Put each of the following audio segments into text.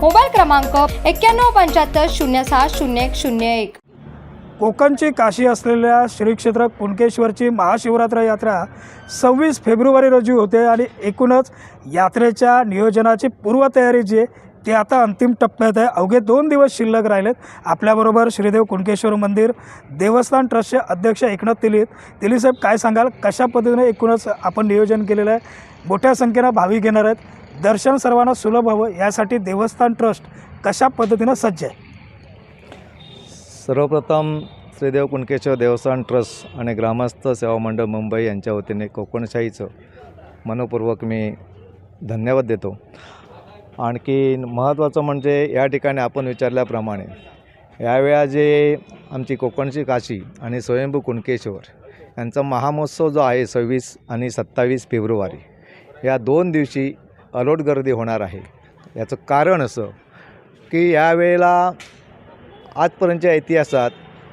Mobile क्रमांक एक्क्याण्णव पंच्याहत्तर शून्य सहा शून्य एक शून्य एक. कोकणची काशी असलेल्या श्री क्षेत्र कुणकेश्वरची महाशिवरात्र यात्रा सव्वीस फेब्रुवारी रोजी होते आणि एकूणच यात्रेच्या नियोजनाची पूर्वतयारी जी आहे ती आता अंतिम टप्प्यात आहे. अवघे दोन दिवस शिल्लक राहिलेत. आपल्याबरोबर श्रीदेव कुणकेश्वर मंदिर देवस्थान ट्रस्टचे अध्यक्ष एकनाथ तिलीत तिलीसाहेब काय सांगाल? कशा पद्धतीने एकूणच आपण नियोजन केलेलं आहे? मोठ्या संख्येनं भाविक येणार आहेत. दर्शन सर्वांना सुलभ व्हावं यासाठी देवस्थान ट्रस्ट कशा पद्धतीनं सज्ज आहे? सर्वप्रथम श्रीदेव कुणकेश्वर देवस्थान ट्रस्ट आणि ग्रामस्थ सेवा मंडळ मुंबई यांच्या वतीने कोकणशाहीचं मनपूर्वक मी धन्यवाद देतो. आणखी महत्त्वाचं म्हणजे या ठिकाणी आपण विचारल्याप्रमाणे यावेळा जे आमची कोकणची काशी आणि स्वयंभू कुणकेश्वर यांचा महामहोत्सव जो आहे सव्वीस आणि सत्तावीस फेब्रुवारी या दोन दिवशी अलोट गर्दी होणार आहे. याचं कारण असं की यावेळेला आजपर्यंतच्या इतिहासात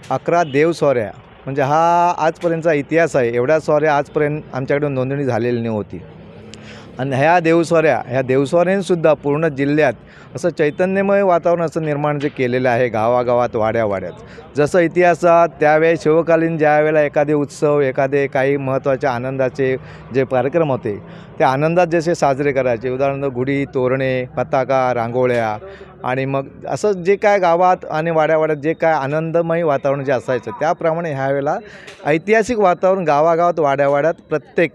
अकरा देवस्वाऱ्या म्हणजे हा आजपर्यंतचा इतिहास आहे. एवढ्या स्वाऱ्या आजपर्यंत आमच्याकडे नोंदणी झालेली नव्हती. आणि ह्या देवस्वाऱ्या ह्या देवस्वाऱ्यांसुद्धा पूर्ण जिल्ह्यात असं चैतन्यमय वातावरण असं निर्माण जे केलेलं आहे गावागावात वाड्यावाड्यात. जसं इतिहासात त्यावेळेस शिवकालीन ज्या वेळेला एखादे उत्सव एखादे काही महत्त्वाचे आनंदाचे जे कार्यक्रम होते ते आनंदात जसे साजरे करायचे. उदाहरणार्थ गुढी तोरणे पताका रांगोळ्या आणि मग असं जे काय गावात आणि वाड्यावाड्यात जे काय आनंदमय वातावरण जे असायचं त्याप्रमाणे ह्या वेळेला ऐतिहासिक वातावरण गावागावात वाड्यावाड्यात प्रत्येक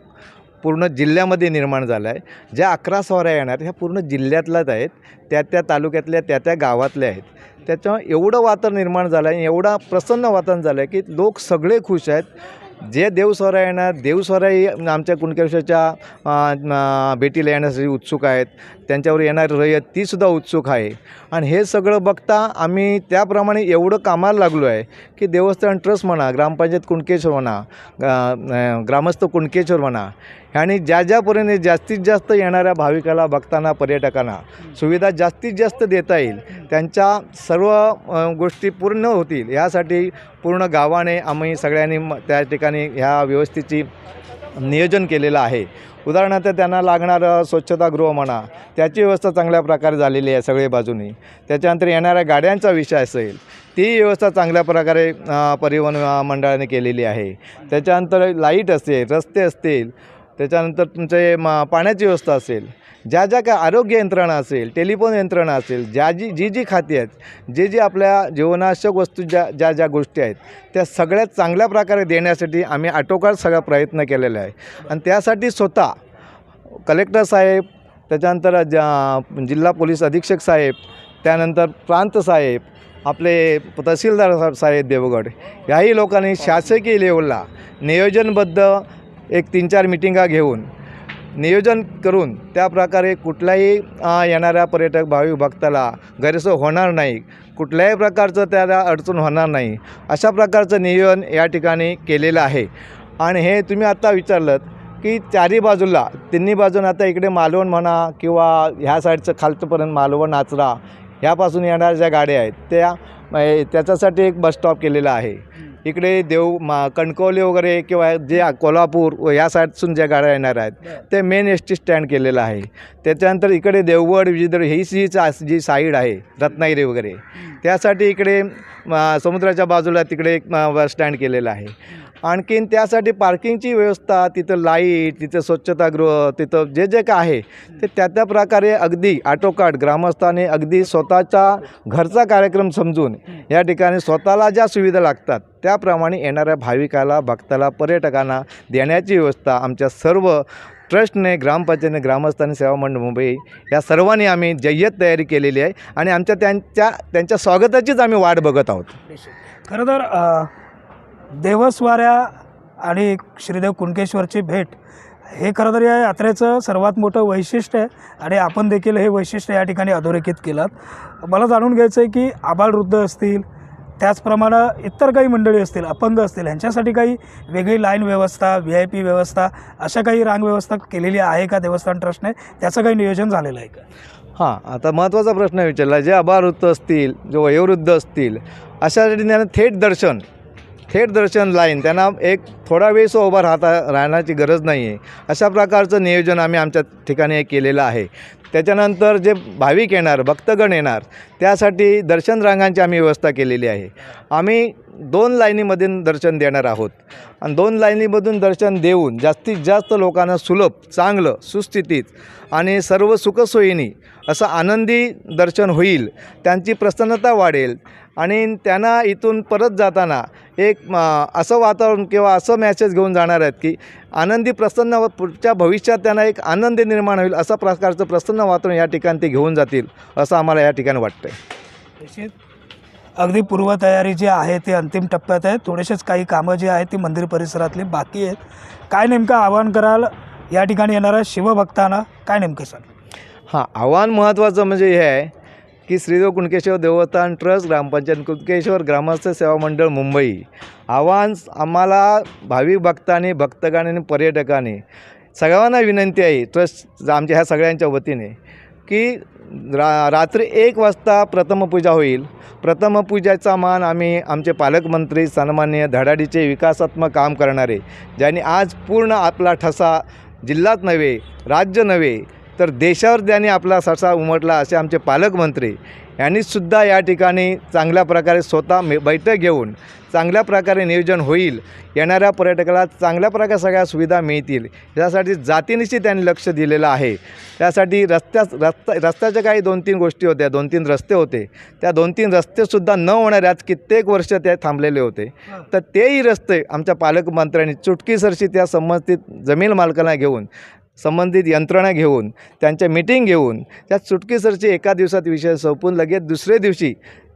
पूर्ण जिल्ह्यामध्ये निर्माण झालं आहे. ज्या अकरा स्वाऱ्या येणार ह्या पूर्ण जिल्ह्यातल्याच आहेत. त्या त्या तालुक्यातल्या त्या त्या गावातल्या आहेत. त्याच्यामुळे एवढं वातावरण निर्माण झालं आहे एवढा प्रसन्न वातावरण झालं आहे की लोक सगळे खुश आहेत. जे देवस्वरा येणार देवस्वराही आमच्या कुणकेश्वरच्या भेटीला येण्यासाठी उत्सुक आहेत. त्यांच्यावर येणारी रयत तीसुद्धा उत्सुक आहे. आणि हे सगळं बघता आम्ही त्याप्रमाणे एवढं कामाला लागलो आहे की देवस्थान ट्रस्ट म्हणा ग्रामपंचायत कुणकेश्वर म्हणा ग्रामस्थ कुणकेश्वर म्हणा आणि ज्या ज्यापर्यंत जास्तीत जास्त येणाऱ्या भाविकाला भक्तांना पर्यटकांना सुविधा जास्तीत जास्त देता येईल त्यांच्या सर्व गोष्टी पूर्ण होतील यासाठी पूर्ण गावाने आम्ही सगळ्यांनी म- त्या ठिकाणी ह्या व्यवस्थेची नियोजन केलेलं आहे. उदाहरणार्थ त्यांना लागणारं स्वच्छतागृह म्हणा त्याची व्यवस्था चांगल्या प्रकारे झालेली आहे सगळे बाजूनी. त्याच्यानंतर येणाऱ्या गाड्यांचा विषय असेल ती व्यवस्था चांगल्या प्रकारे परिवहन मंडळाने केलेली आहे. त्याच्यानंतर लाइट असेल रस्ते असतील त्याच्यानंतर तुमचे म पाण्याची व्यवस्था असेल ज्या ज्या काय आरोग्य यंत्रणा असेल टेलिफोन यंत्रणा असेल ज्या जी जी जी खाती आहेत जे जे आपल्या जीवनावश्यक वस्तू ज्या ज्या ज्या गोष्टी आहेत त्या सगळ्यात चांगल्या प्रकारे देण्यासाठी आम्ही आटोकाट सगळा प्रयत्न केलेला आहे. आणि त्यासाठी स्वतः कलेक्टर साहेब त्याच्यानंतर ज्या जिल्हा पोलीस अधीक्षक साहेब त्यानंतर प्रांत साहेब आपले तहसीलदार साहेब साहेब देवगड याही लोकांनी शासकीय लेवलला नियोजनबद्ध एक तीन चार मिटिंगा घेऊन नियोजन करून त्या प्रकारे कुठल्याही येणाऱ्या पर्यटक भाविक भक्ताला गैरसोय होणार नाही. कुठल्याही प्रकारचं त्याला अडचण होणार नाही. अशा प्रकारचं नियोजन या ठिकाणी केलेलं आहे. आणि हे तुम्ही आत्ता विचारलं की चारी बाजूला तिन्ही बाजून आता इकडे मालवण म्हणा किंवा ह्या साईडचं खालचंपर्यंत मालवण आचरा ह्यापासून येणाऱ्या ज्या गाड्या आहेत त्या त्याच्यासाठी एक बस स्टॉप केलेला आहे. इकडे देव मा कणकवली वगैरे किंवा जे कोल्हापूर व या साईडसून ज्या गाड्या येणार आहेत ते मेन एस टी स्टँड केलेलं आहे. त्याच्यानंतर इकडे देवगड विजयदुर्ग ही जी चा जी साईड आहे रत्नागिरी वगैरे. त्यासाठी इकडे समुद्राच्या बाजूला तिकडे एक स्टँड केलेलं आहे. आणखीन त्यासाठी पार्किंगची व्यवस्था तिथं लाइट तिथं स्वच्छतागृह तिथं जे जे काय आहे ते त्या त्या प्रकारे अगदी आटोकाट ग्रामस्थाने अगदी स्वतःचा घरचा कार्यक्रम समजून या ठिकाणी स्वतःला ज्या सुविधा लागतात त्याप्रमाणे येणाऱ्या भाविकाला भक्ताला पर्यटकांना देण्याची व्यवस्था आमच्या सर्व ट्रस्टने ग्रामपंचायतीने ग्रामस्थानी सेवा मंडळ मुंबई या सर्वांनी आम्ही जय्यत तयारी केलेली आहे आणि आमच्या त्यांच्या त्यांच्या स्वागताचीच आम्ही वाट बघत आहोत. खरं तर देवस्वाऱ्या आणि श्रीदेव कुणकेश्वरची भेट हे खरं तर या यात्रेचं सर्वात मोठं वैशिष्ट्य आहे आणि आपण देखील हे वैशिष्ट्य या ठिकाणी अधोरेखित केलं मला जाणून घ्यायचं आहे की आबालवृद्ध असतील त्याचप्रमाणे इतर काही मंडळी असतील अपंग असतील ह्यांच्यासाठी काही वेगळी लाईन व्यवस्था व्ही आय पी व्यवस्था अशा काही रांग व्यवस्था केलेली आहे का देवस्थान ट्रस्टने? त्याचं काही नियोजन झालेलं आहे का? हां आता महत्त्वाचा प्रश्न विचारला जे अभावृद्ध असतील जे वयोवृद्ध असतील अशासाठी त्यांना थेट दर्शन थेट दर्शन लाईन. त्यांना एक थोडा वेळ सो उभा राहता राहण्याची गरज नाही आहे अशा प्रकारचं नियोजन आम्ही आमच्या ठिकाणी केलेलं आहे. त्याच्यानंतर जे भाविक येणार भक्तगण येणार त्यासाठी दर्शन रांगांची आम्ही व्यवस्था केलेली आहे. आम्ही दोन लाईनीमधून दर्शन देणार आहोत. आणि दोन लाईनीमधून दर्शन देऊन जास्तीत जास्त लोकांना सुलभ चांगलं सुस्थितीत आणि सर्व सुखसोयीनी असं आनंदी दर्शन होईल त्यांची प्रसन्नता वाढेल आणि त्यांना इथून परत जाताना एक असं वातावरण किंवा असं मॅसेज घेऊन जाणार आहेत की आनंदी प्रसन्न व पुढच्या भविष्यात त्यांना एक आनंद निर्माण होईल असा प्रकारचं प्रसन्न वातावरण या ठिकाणी ते घेऊन जातील असं आम्हाला या ठिकाणी वाटतं आहे निश्चित. अगदी पूर्वतयारी जी आहे ती अंतिम टप्प्यात आहे. थोडेसेच काही कामं जी आहेत ती मंदिर परिसरातली बाकी आहेत. काय नेमकं आवाहन कराल? या ठिकाणी येणाऱ्या शिवभक्तांना काय नेमकं सांग हां आव्हान महत्त्वाचं म्हणजे हे आहे की श्रीदेव कुणकेश्वर देवस्थान ट्रस्ट ग्रामपंचायत कुणकेश्वर ग्रामस्थ सेवा मंडळ मुंबई. आव्हान आम्हाला भाविक भक्तांनी भक्तगाने आणि पर्यटकांनी सगळ्यांना विनंती आहे ट्रस्ट आमच्या ह्या सगळ्यांच्या वतीने की रा रात्री एक वाजता प्रथमपूजा होईल. प्रथमपूजाचा मान आम्ही आमचे पालकमंत्री सन्मान्य धडाडीचे विकासात्मक काम करणारे ज्यांनी आज पूर्ण आपला ठसा जिल्हाच नव्हे राज्य नव्हे तर देशावर त्यांनी आपला ससा उमटला असे आमचे पालकमंत्री यांनीसुद्धा या ठिकाणी चांगल्या प्रकारे स्वतः मे बैठक घेऊन चांगल्या प्रकारे नियोजन होईल येणाऱ्या पर्यटकाला चांगल्या प्रकारे सगळ्या सुविधा मिळतील यासाठी जातीनिशी त्यांनी लक्ष दिलेलं आहे. त्यासाठी रस्त्या रस्ता रस्त्याच्या काही दोन तीन गोष्टी होत्या दोन तीन रस्ते होते. त्या दोन तीन रस्तेसुद्धा न होणाऱ्याच कित्येक वर्ष ते थांबलेले होते. तर तेही रस्ते आमच्या पालकमंत्र्यांनी चुटकीसरशी त्या संबंधित जमीन मालकांना घेऊन संबंधित यंत्रणा घेऊन त्यांच्या मिटिंग घेऊन त्या चुटकीसरची एका दिवसात विषय सोपून लगेच दुसऱ्या दिवशी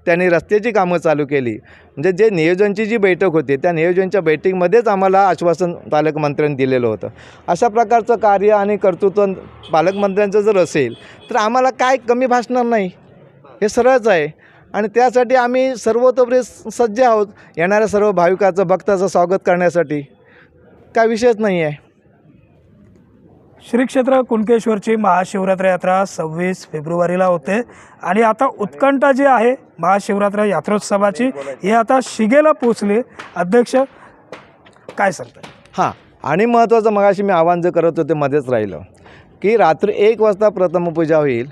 त्यांनी रस्त्याची कामं चालू केली. म्हणजे जे नियोजनची जी बैठक होती त्या नियोजनच्या बैठकीमध्येच आम्हाला आश्वासन पालकमंत्र्यांनी दिलेलं होतं. अशा प्रकारचं कार्य आणि कर्तृत्व पालकमंत्र्यांचं जर असेल तर आम्हाला काय कमी भासणार नाही. हे सरळच आहे. आणि त्यासाठी आम्ही सर्वतोपरी सज्ज आहोत येणाऱ्या सर्व भाविकाचं भक्ताचं स्वागत करण्यासाठी. काय विषयच नाही आहे श्री क्षेत्र कुणकेश्वरची महाशिवरात्र यात्रा सव्वीस फेब्रुवारीला होते. आणि आता उत्कंठा जी आहे महाशिवरात्र यात्रोत्सवाची ही आता शिगेला पोचली अध्यक्ष काय सांगतात हां आणि महत्त्वाचं मगाशी मी आव्हान जे करत होते मध्येच राहिलं. की रात्री एक वाजता प्रथमपूजा होईल.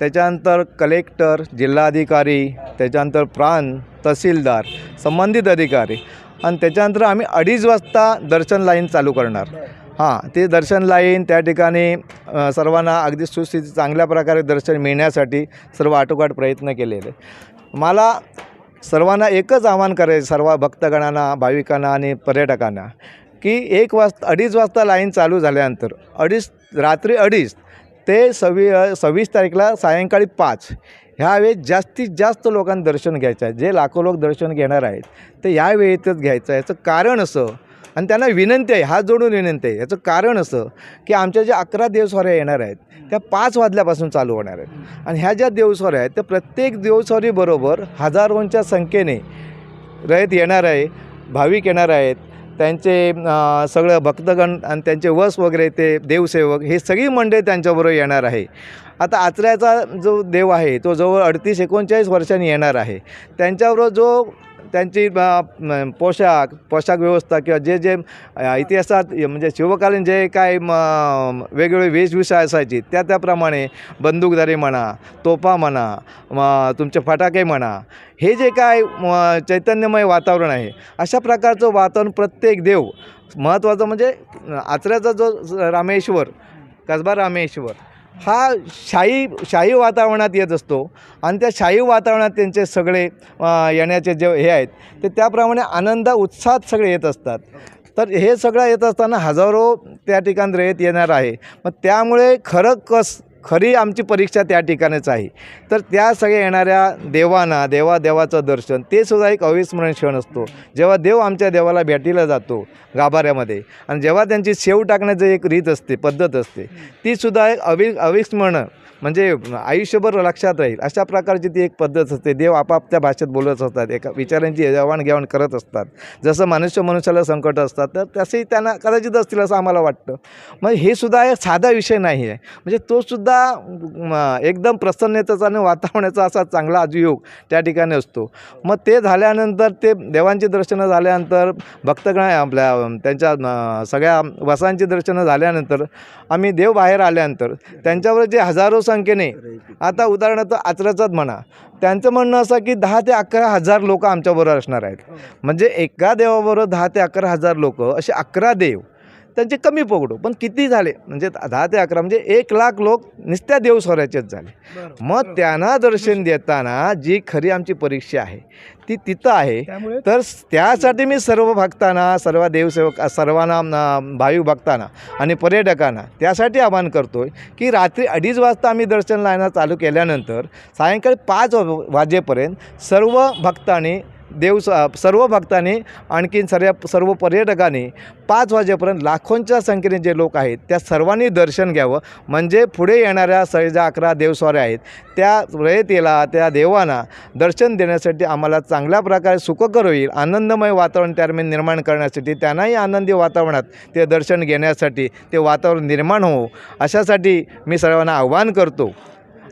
त्याच्यानंतर कलेक्टर जिल्हाधिकारी त्याच्यानंतर प्रांत तहसीलदार संबंधित अधिकारी. आणि त्याच्यानंतर आम्ही अडीच वाजता दर्शन लाईन चालू करणार. हां ते दर्शन लाईन त्या ठिकाणी सर्वांना अगदी सुस्थिती चांगल्या प्रकारे दर्शन मिळण्यासाठी सर्व आटोकाट प्रयत्न केलेले. मला सर्वांना एकच आवाहन करायचं सर्व भक्तगणांना भाविकांना आणि पर्यटकांना की एक वाजता अडीच वाजता लाईन चालू झाल्यानंतर अडीच रात्री अडीच ते सव्वी सव्वीस तारीखला सायंकाळी पाच ह्या वेळेत जास्तीत जास्त लोकांना दर्शन घ्यायचं आहे. जे लाखो लोक दर्शन घेणार आहेत ते ह्यावेळेतच घ्यायचं आहे. याचं कारण असं आणि त्यांना विनंती आहे हात जोडून विनंती आहे. याचं कारण असं की आमच्या ज्या अकरा देवस्वाऱ्या येणार आहेत त्या पाच वाजल्यापासून चालू होणार आहेत. आणि ह्या ज्या देवस्वाऱ्या आहेत त्या प्रत्येक देवस्वारीबरोबर हजारोंच्या संख्येने रयत येणार आहे भाविक येणार आहेत. त्यांचे सगळं भक्तगण आणि त्यांचे वस वगैरे ते देवसेवक हे सगळी मंडळी त्यांच्याबरोबर येणार आहे. आता आचऱ्याचा जो देव आहे तो जवळ अडतीस एकोणचाळीस वर्षांनी येणार आहे. त्यांच्याबरोबर जो त्यांची पोशाख पोशाख व्यवस्था किंवा जे जे इतिहासात म्हणजे शिवकालीन जे काय म, वेगवेगळे वेशभूषा असायची त्या त्याप्रमाणे बंदूकधारी म्हणा तोफा म्हणा म, तुमचे फटाके म्हणा हे जे काय चैतन्यमय वातावरण आहे अशा प्रकारचं वातावरण प्रत्येक देव महत्त्वाचं म्हणजे आचऱ्याचा जो रामेश्वर कसबा रामेश्वर हा शाही शाही वातावरणात येत असतो. आणि त्या शाही वातावरणात त्यांचे सगळे येण्याचे जे हे आहेत ते त्याप्रमाणे आनंद उत्साहात सगळे येत असतात. तर हे सगळं येत असताना हजारो त्या ठिकाणी रयत येणार आहे. मग त्यामुळे खरं कस खरी आमची परीक्षा त्या ठिकाणीच आहे. तर त्या सगळ्या येणाऱ्या देवांना देवा देवाचं दर्शन ते सुद्धा एक अविस्मरण क्षण असतो. जेव्हा देव आमच्या देवाला भेटीला जातो गाभाऱ्यामध्ये आणि जेव्हा त्यांची शेव टाकण्याची एक रीत असते पद्धत असते ती सुद्धा एक अवि अविस्मरण म्हणजे आयुष्यभर लक्षात राहील. अशा प्रकारची ती एक पद्धत असते. देव आपापल्या भाषेत बोलत असतात. एका विचारांची देवाणघेवाण करत असतात. जसं मनुष्य मनुष्याला संकट असतात तर तसेही त्यांना कदाचित असतील असं आम्हाला वाटतं. मग हे सुद्धा एक साधा विषय नाही आहे म्हणजे तो सुद्धा एकदम प्रसन्नतेचा आणि वातावरणाचा असा चांगला योग त्या ठिकाणी असतो. मग ते झाल्यानंतर ते देवांची दर्शनं झाल्यानंतर भक्तगण आपल्या त्यांच्या सगळ्या वसांची दर्शनं झाल्यानंतर आम्ही देव बाहेर आल्यानंतर त्यांच्यावर जे हजारो संख्येने आता उदाहरणार्थ आचऱ्याचाच म्हणा. त्यांचं म्हणणं असं की दहा ते अकरा हजार लोक आमच्याबरोबर असणार आहेत. म्हणजे एका देवाबरोबर दहा ते अकरा हजार लोक असे अकरा देव. त्यांचे कमी पकडू. पण किती झाले? म्हणजे दहा ते अकरा म्हणजे एक लाख लोक नुसत्या देव स्वराचेच झाले मग त्यांना दर्शन देताना जी खरी आमची परीक्षा आहे ती तिथं आहे. तर त्यासाठी मी सर्व भक्तांना सर्व देवसेवक सर्वांना भाविक भक्तांना आणि पर्यटकांना त्यासाठी आवाहन करतो आहे की रात्री अडीच वाजता आम्ही दर्शन लायना चालू केल्यानंतर सायंकाळी पाच वाजेपर्यंत सर्व भक्तांनी देव सर्व भक्तांनी आणखीन सर्व सर्व पर्यटकांनी पाच वाजेपर्यंत लाखोंच्या संख्येने जे लोक आहेत त्या सर्वांनी दर्शन घ्यावं. म्हणजे पुढे येणाऱ्या स ज्या अकरा देवस्वाऱ्या आहेत त्या रयतेला त्या देवांना दर्शन देण्यासाठी आम्हाला चांगल्या प्रकारे सुखकर होईल आनंदमय वातावरण त्यादरम्यान निर्माण करण्यासाठी त्यांनाही आनंदी वातावरणात ते दर्शन घेण्यासाठी ते वातावरण निर्माण हो अशासाठी मी सर्वांना आव्हान करतो.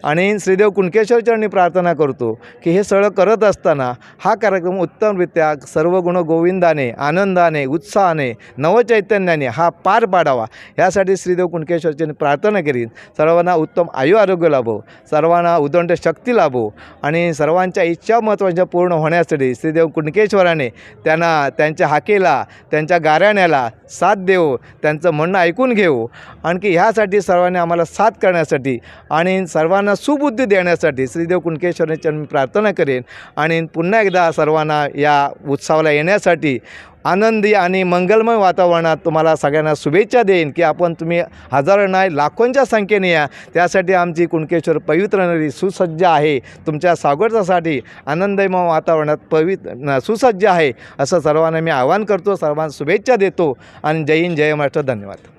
आणि श्रीदेव कुणकेश्वर चरणी प्रार्थना करतो की हे सगळं करत असताना हा कार्यक्रम उत्तमरित्या सर्व गुण गोविंदाने आनंदाने उत्साहाने नवचैतन्याने हा पार पाडावा. यासाठी श्रीदेव कुणकेश्वरची प्रार्थना करीन सर्वांना उत्तम आयु आरोग्य लाभो. सर्वांना उदंड शक्ती लाभो. आणि सर्वांच्या इच्छा महत्त्वाच्या पूर्ण होण्यासाठी श्रीदेव कुणकेश्वराने त्यांना त्यांच्या हाकेला त्यांच्या गाऱ्याण्याला साथ देऊ त्यांचं म्हणणं ऐकून घेऊ आणखी ह्यासाठी सर्वांनी आम्हाला साथ करण्यासाठी आणि सर्वांना सर्वांना सुबुद्धी देण्यासाठी श्रीदेव कुणकेश्वरांच्या मी प्रार्थना करेन आणि पुन्हा एकदा सर्वांना या उत्सवाला येण्यासाठी आनंदी आणि मंगलमय वातावरणात तुम्हाला सगळ्यांना शुभेच्छा देईन की आपण तुम्ही हजारो नाही लाखोंच्या संख्येने या. त्यासाठी आमची कुणकेश्वर पवित्र नदी सुसज्ज आहे. तुमच्या स्वागतासाठी आनंदमय वातावरणात पवित्र सुसज्ज आहे. असं सर्वांना मी आवाहन करतो सर्वांना शुभेच्छा देतो. आणि जय हिंद जय महाराष्ट्र. धन्यवाद.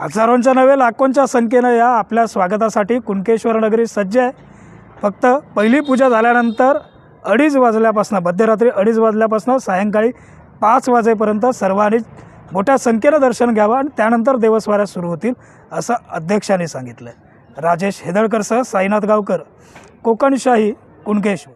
हजारोंच्या नव्हे लाखोंच्या संख्येनं या आपल्या स्वागतासाठी कुणकेश्वर नगरी सज्ज आहे. फक्त पहिली पूजा झाल्यानंतर अडीच वाजल्यापासून मध्यरात्री अडीच वाजल्यापासून सायंकाळी पाच वाजेपर्यंत सर्वांनी मोठ्या संख्येनं दर्शन घ्यावं आणि त्यानंतर देवस्वाऱ्या सुरू होतील असं अध्यक्षांनी सांगितलं. राजेश हेदळकरसह साईनाथ गावकर कोकणशाही कुणकेश्वर.